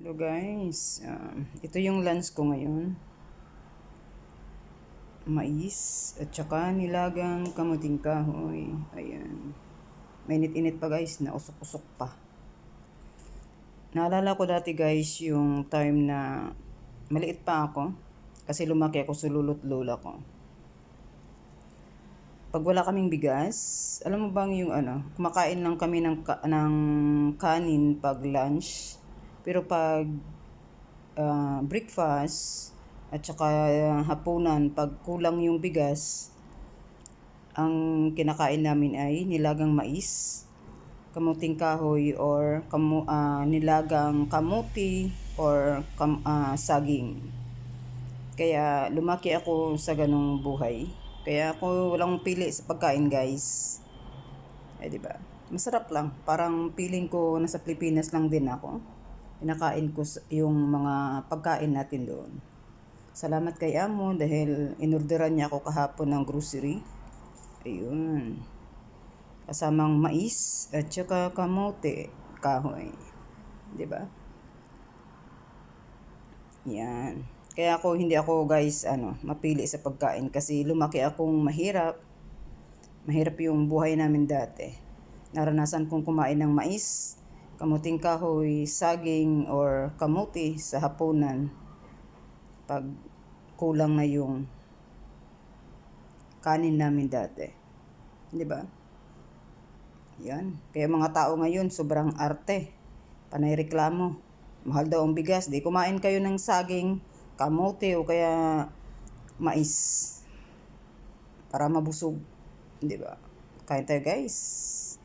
Hello guys, um, ito yung lunch ko ngayon. Mais at saka nilagang kamuting kahoy. Ayan. Mainit-init pa guys, na usok-usok pa. Naalala ko dati guys yung time na maliit pa ako kasi lumaki ako sa lulot lola ko. Pag wala kaming bigas, alam mo bang yung ano, kumakain lang kami ng, ka- ng kanin pag lunch. Pero pag ah, breakfast at saka ah, hapunan, pag kulang yung bigas, ang kinakain namin ay nilagang mais, kamuting kahoy or kamu, ah, nilagang kamuti or kam, ah, saging. Kaya lumaki ako sa ganong buhay. Kaya ako walang pili sa pagkain, guys. Eh, di ba? Masarap lang. Parang feeling ko nasa Pilipinas lang din ako. Pinakain ko yung mga pagkain natin doon. Salamat kay Amo dahil inorderan niya ako kahapon ng grocery. Ayun. Kasamang mais at saka kamote, kahoy. Di ba? Yan. Kaya ako, hindi ako guys, ano, mapili sa pagkain kasi lumaki akong mahirap. Mahirap yung buhay namin dati. Naranasan kong kumain ng mais, kamuting kahoy, saging, or kamuti sa hapunan pag kulang na yung kanin namin dati. Di ba? Yan. Kaya mga tao ngayon, sobrang arte. Panay reklamo. Mahal daw ang bigas. Di kumain kayo ng saging, kamote o kaya mais. Para mabusog. Di ba? Kain tayo guys.